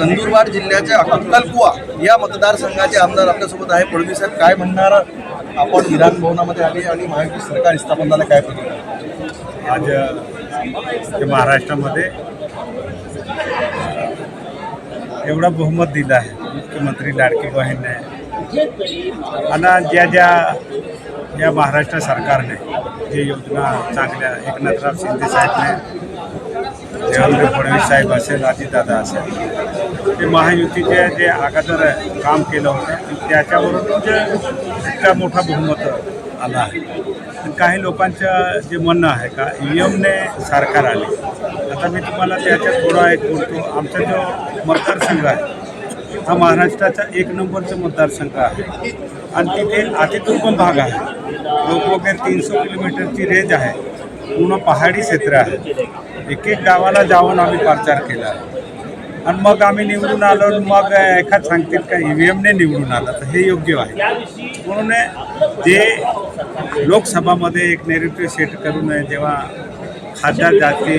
नंदुरबार जिल्ह्याच्या अक्कलकुवा या मतदारसंघाचे आमदार आपल्यासोबत आहे. पडवी साहेब काय म्हणणार आपण विधान भवनामध्ये आले आणि महायुती सरकार स्थापन झालं काय प्रतिक्रिया आज ते महाराष्ट्रामध्ये एवढा बहुमत दिलं आहे. मुख्यमंत्री लाडकी बहीणने आणि ज्या ज्या या महाराष्ट्र सरकारने जे योजना चांगल्या एकनाथराव शिंदे साहेबने देवेंद्र फडणवीस साहेब असेल अजितदादा असेल ते महायुतीचे जे अगोदर काम केलं होतं त्याच्यावरून जे इतका मोठा बहुमत आला आहे. काही लोकांचं जे म्हणणं आहे का ई एमने सरकार आले. आता मी तुम्हाला त्याच्यात थोडा एक बोलतो. आमचा जो मतदारसंघ आहे हा महाराष्ट्राचा एक नंबरचा मतदारसंघ आहे. आणि तिथे अतिदुर्गम भाग आहे. लोक वगैरे तीनशे किलोमीटरची रेंज आहे. पूर्ण पहाडी क्षेत्र आहे. एक एक गावाला जाऊन आम्ही प्रचार केला. आणि मग आम्ही निवडून आलो मग एखाद सांगतील का ई व्ही एमने निवडून आला तर हे योग्य आहे. म्हणून जे लोकसभामध्ये एक नेरेटिव्ह सेट करून जेव्हा खासदार जाती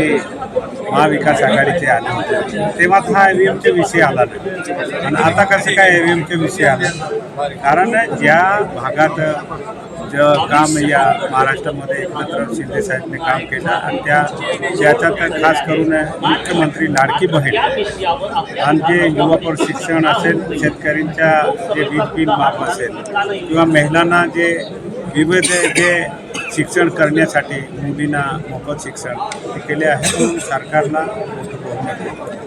महाविकास आघाडीचे आले होते. तेव्हा हा ई व्ही एमचे विषय आला नाही. आणि आता कसं काय ई व्ही एमचा विषय आला? कारण ज्या भागात जे काम या महाराष्ट्रामध्ये एकत्र शिंदेसाहेबने काम केलं आणि त्या ज्याच्यात खास करून मुख्यमंत्री लाडकी बहीण आणि जे युवा प्रशिक्षण असेल शेतकऱ्यांच्या जे वीज बिल माफ असेल किंवा महिलांना जे विविध जे शिक्षण करण्यासाठी मुलींना मोफत शिक्षण हे केले आहे. म्हणून सरकारला आहे.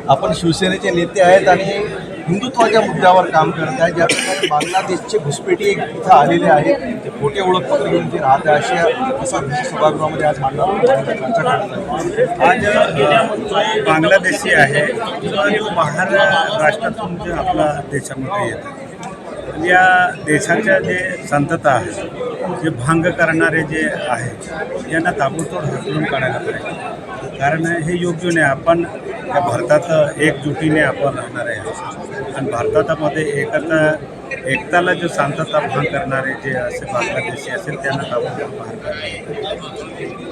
आपण शिवसेनेचे नेते आहेत आणि हिंदुत्वाच्या मुद्द्यावर काम करत आहेत. ज्या प्रकारे बांगलादेशचे घुसपेटी एक इथं आलेले आहेत. ते खोटे ओळखपत्र घेऊन ते राहत आहे अशा असा सभागृहामध्ये आज मांडला. चर्चा करत आहे आज बांगलादेशी आहे किंवा जो महाराष्ट्रातून जे आपला देशामध्ये येतात या देशाच्या जे संतता आहे जे भांग करणारे जे आहे यांना ताबडतोब हकलून काढायला पाहिजे. कारण हे योग्य नाही आपण या भारतात एकजुटीने आपण राहणार आहे. आणि भारतामध्ये एकता एकताला जो शांतता भंग करणारे जे असे बांगलादेशी असेल त्यांना ताबडतोब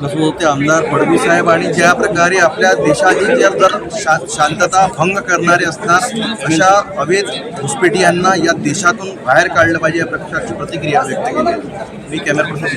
बाहेर होते आमदार फडणवीस साहेब आणि ज्या प्रकारे आपल्या देशाची जर जर शा शांतता भंग करणारे असतात अशा अवैध घुसपेटियांना या देशातून बाहेर काढलं पाहिजे या प्रकारची प्रतिक्रिया व्यक्त केली. मी कॅमेरा पर्सन